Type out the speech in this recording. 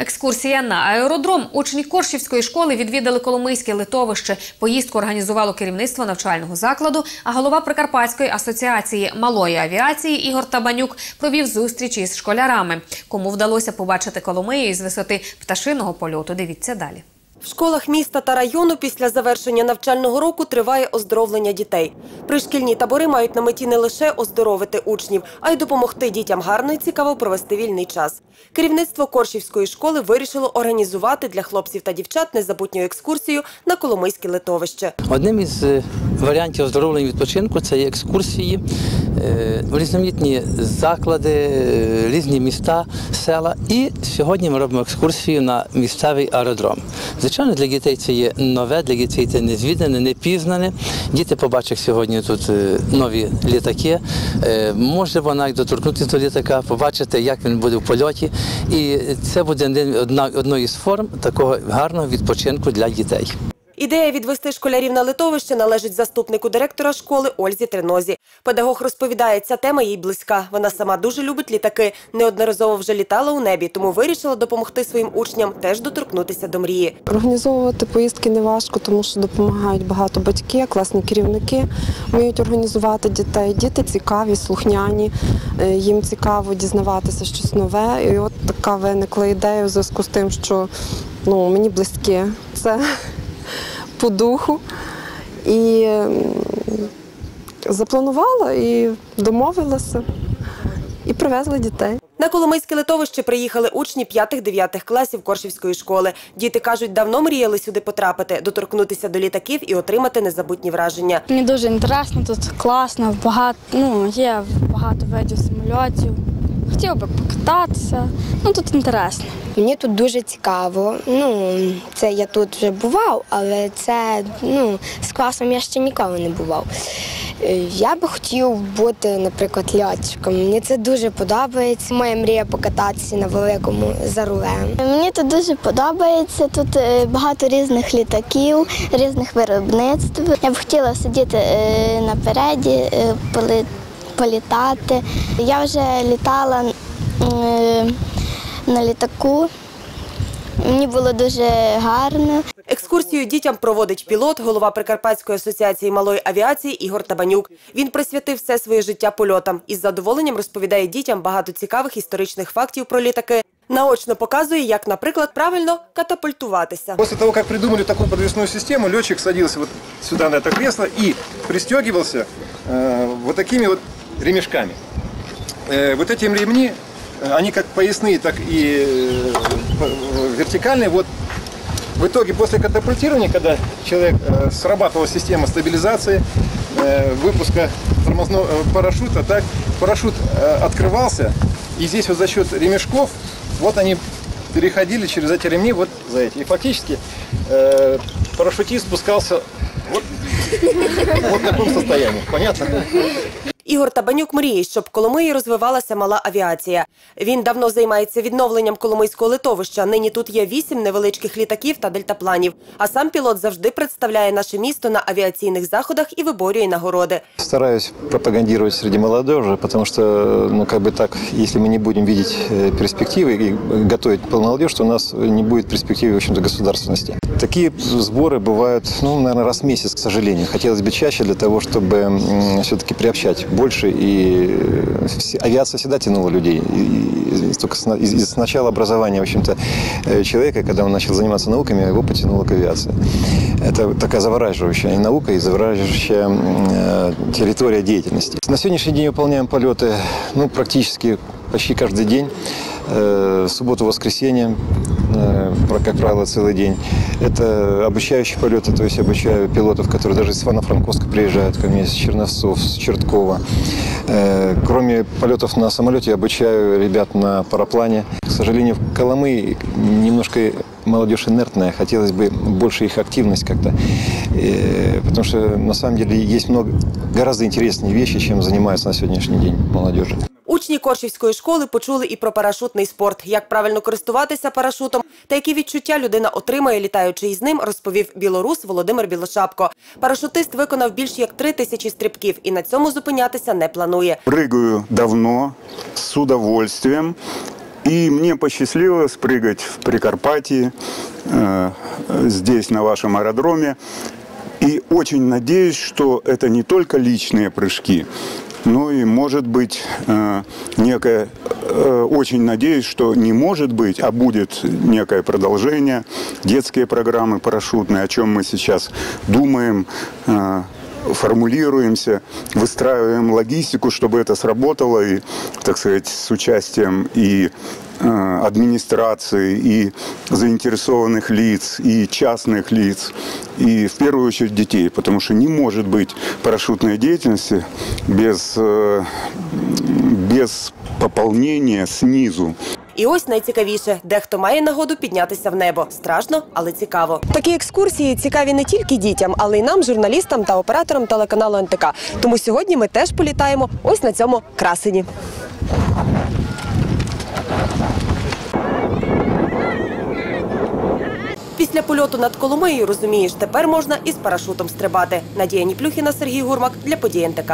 Екскурсія на аеродром. Учні Коршівської школи відвідали Коломийське литовище. Поїздку організувало керівництво навчального закладу, а голова Прикарпатської асоціації малої авіації Ігор Табанюк провів зустріч із школярами. Кому вдалося побачити Коломию із висоти пташиного польоту, дивіться далі. В школах міста та району після завершення навчального року триває оздоровлення дітей. Пришкільні табори мають на меті не лише оздоровити учнів, а й допомогти дітям гарно і цікаво провести вільний час. Керівництво Коршівської школи вирішило організувати для хлопців та дівчат незабутню екскурсію на Коломийське литовище. Одним із е, варіантів оздоровлення відпочинку це є екскурсії е, різноманітні заклади, е, різні міста, села. І сьогодні ми робимо екскурсію на місцевий аеродром. Звичайно, для дітей це є нове, для дітей це незвідане, непізнане. Діти побачать сьогодні тут е, нові літаки. Може вона доторкнутися до літака, побачити, як він буде в польоті. І це буде одна одна із форм такого гарного відпочинку для дітей. Ідея відвести школярів на литовище належить заступнику директора школи Ользі Тринозі. Педагог розповідає, ця тема їй близька. Вона сама дуже любить літаки. Неодноразово вже літала у небі, тому вирішила допомогти своїм учням теж доторкнутися до мрії. Організовувати поїздки не важко, тому що допомагають багато батьки, класні керівники вміють організувати дітей. Діти цікаві, слухняні, е, їм цікаво дізнаватися щось нове. І от така виникла ідея в зв'язку з тим, що ну, мені близьке це по духу. І запланувала і домовилася, і привезли дітей. На Коломийське литовище приїхали учні 5-9 класів Коршівської школи. Діти кажуть, давно мріяли сюди потрапити, доторкнутися до літаків і отримати незабутні враження. Мені дуже інтересно, тут класно, багато, ну, є багато видів самольотів. Хотіла би покататися. Ну тут інтересно. Мені тут дуже цікаво. Ну, це я тут вже бував, але це ну, з класом я ще ніколи не бував. Е, Я би хотів бути, наприклад, льотчиком. Мені це дуже подобається. Моя мрія покататися на великому за рулем. Мені тут дуже подобається. Тут е, багато різних літаків, різних виробництв. Я б хотіла сидіти е, напереді, е, поли- політати. Я вже літала е, на літаку. Мені було дуже гарно. Екскурсію дітям проводить пілот, голова Прикарпатської асоціації малої авіації Ігор Табанюк. Він присвятив все своє життя польотам і з задоволенням розповідає дітям багато цікавих історичних фактів про літаки. Наочно показує, як, наприклад, правильно катапультуватися. После того, как придумали такую подвесную систему, летчик садился вот сюда на это кресло и пристегивался э, вот такими вот ремешками. Э, вот эти ремни, э, они как поясные, так и э, вертикальные. Вот в итоге после катапультирования, когда человек срабатывала система стабилизации, выпуска тормозного парашюта, так парашют открывался, и здесь вот за счет ремешков, вот они переходили через эти ремни вот за эти. И фактически парашютист спускался вот, вот в таком состоянии. Понятно? Ігор Табанюк мріє, щоб в Коломиї розвивалася мала авіація. Він давно займається відновленням Коломийського литовища. Нині тут є вісім невеличких літаків та дельтапланів. А сам пілот завжди представляє наше місто на авіаційних заходах і виборює нагороди. Стараюсь пропагандировать среди молодежи, потому что, ну, как бы так, если мы не будем видеть э, перспективы и готовить молодежь, то у нас не будет перспективы, в общем-то, государственности. Такие сборы бывают, ну, наверное, раз в месяц, к сожалению. Хотелось бы чаще для того, чтобы все-таки приобщать больше. И э, авиация всегда тянула людей. И, только с, начала образования, в общем-то, э, человека, когда он начал заниматься науками, его потянуло к авиации. Это такая завораживающая и наука, и завораживающая э, территория деятельности. На сегодняшний день выполняем полеты ну, практически почти каждый день. Э, Субботу-воскресенье, э, про- как правило, целый день. Это обучающие полеты, то есть обучаю пилотов, которые даже из Ивано-Франковска приезжают ко мне, с Черновцов, с Черткова. Э, Кроме полетов на самолете, я обучаю ребят на параплане. К сожалению, в Коломы немножко молодежь инертная, хотелось бы больше их активность как-то, Э, потому что на самом деле есть много, гораздо интереснее вещи, чем занимается на сегодняшний день молодежи. Учні Коршівської школи почули і про парашутний спорт, як правильно користуватися парашутом та які відчуття людина отримає, літаючи із ним, розповів білорус Володимир Білошапко. Парашутист виконав більш як три тисячі стрибків і на цьому зупинятися не планує. Прыгаю давно, с удовольствием. И мне посчастливилось прыгать в Прикарпатии, э, здесь, на вашем аэродроме. И очень надеюсь, что это не только личные прыжки, но и может быть э, некое, э, очень надеюсь, что не может быть, а будет некое продолжение, детские программы парашютные, о чем мы сейчас думаем, э, формулируемся, выстраиваем логистику, чтобы это сработало, и, так сказать, с участием и э, администрации, и заинтересованных лиц, и частных лиц, и в первую очередь детей, потому что не может быть парашютной деятельности без, э, без пополнения снизу. І ось найцікавіше, дехто має нагоду піднятися в небо. Страшно, але цікаво. Такі екскурсії цікаві не тільки дітям, але й нам, журналістам та операторам телеканалу НТК. Тому сьогодні ми теж політаємо ось на цьому красені. Після польоту над Коломиєю, розумієш, тепер можна і з парашутом стрибати. Надія Ніплюхіна, Сергій Гурмак для події НТК.